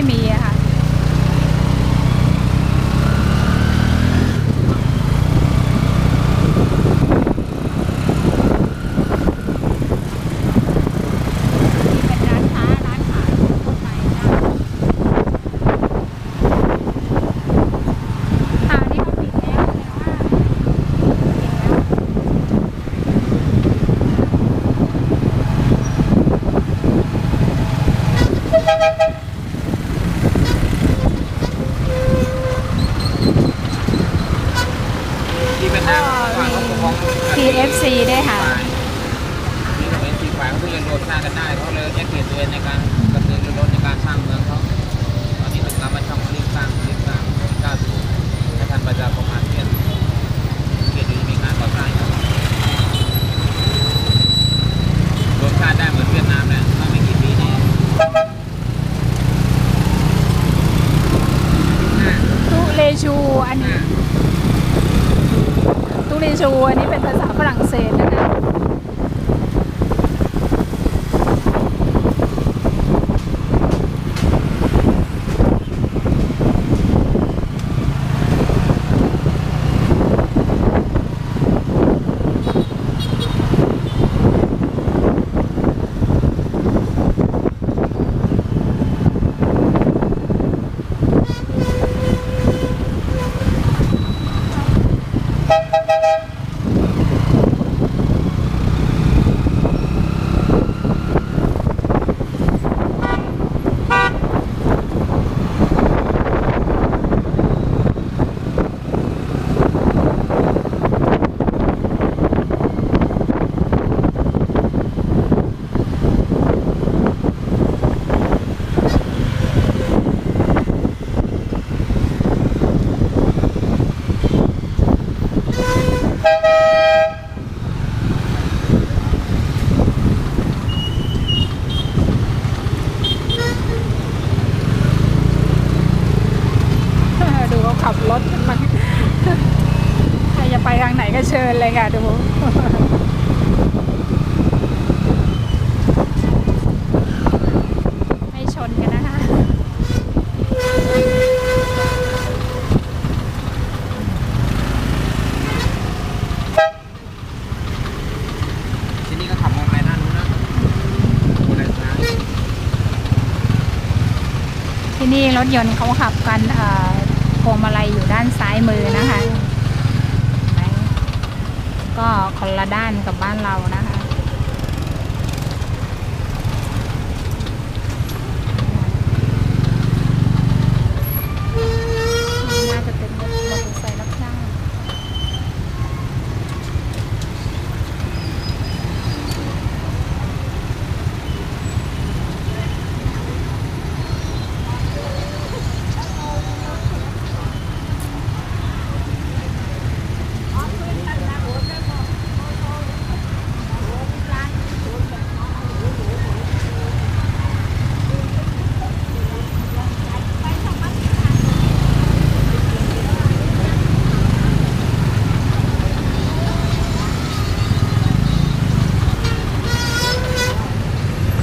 ม่ค่อะค่ะ นี่เป็นร้านค้าร้านขายทั่วไปนะอ่านี่เขาปิดแล้วแต่ว่าปิดแล้ว ที่เป็นน้ำฝั่งของของ TFC ด้วยค่ะ ที่เป็นสีฝ่ายเขาเพิ่งยังโดนสร้างกันได้เขาเลยแยกเขตตัวเองในการกระตือรือร้นในการสร้างเมืองเขาตอนนี้ตึกรามช่องเขารีบสร้างรีบสร้างกล้าสูงให้ท่านประชาคมอาเซียนเขตอยู่มีงานก่อสร้างอยู่รวมชาติได้เหมือนเวียดนามแหละเมื่อไม่กี่ปีนี้อ่าตุเลชูอันนี้ รีชูอันนี้เป็นภาษาฝรั่งเศสนะคะ ดูเขาขับรถกันมา ใครจะไปทางไหนก็ เชิญเลยค่ะดูไม่ชนกันนะคะที่นี่ก็ขับมองไปด้านนู้นนะคนละซ้ายที่นี่รถยนต์เขาขับกันเอ่อพวงมาลัยอยู่ด้านซ้ายมือนะคะเห็นไหม ก็คนละด้านกับบ้านเรานะคะ น่าจะเป็นรถมอเตอร์ไซค์รับจ้าง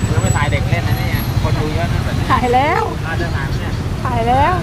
เดี๋ยวไปถ่ายเด็กเล่นนะเนี่ยคนดูเยอะ นะแบบนี้ถ่ายแล้ว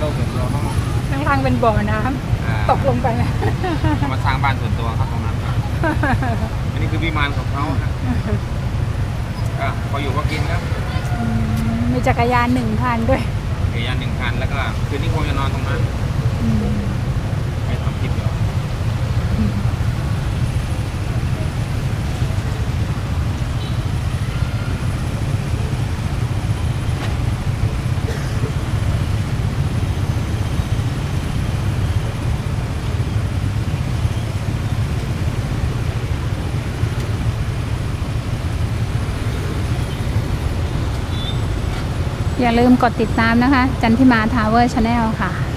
น่าจะถ่ายไหมเนี่ยถ่ายแล้วบ่อน้ำอ่าตกลงไปนะ เขามาสร้างบ้านส่วนตัวครับตรงนั้นครับ อันนี้คือวิมานของเขาครับก็พออยู่ก็กินครับอืมมีจักรยานหนึ่งคันด้วยเกียร์หนึ่งคันแล้วก็คืนนี้คงจะนอนตรงนั้น อืม ไปทำคลิปเดี๋ยว อย่าลืมกดติดตามนะคะ จันทิมาทาวเวอร์ชาแนลค่ะ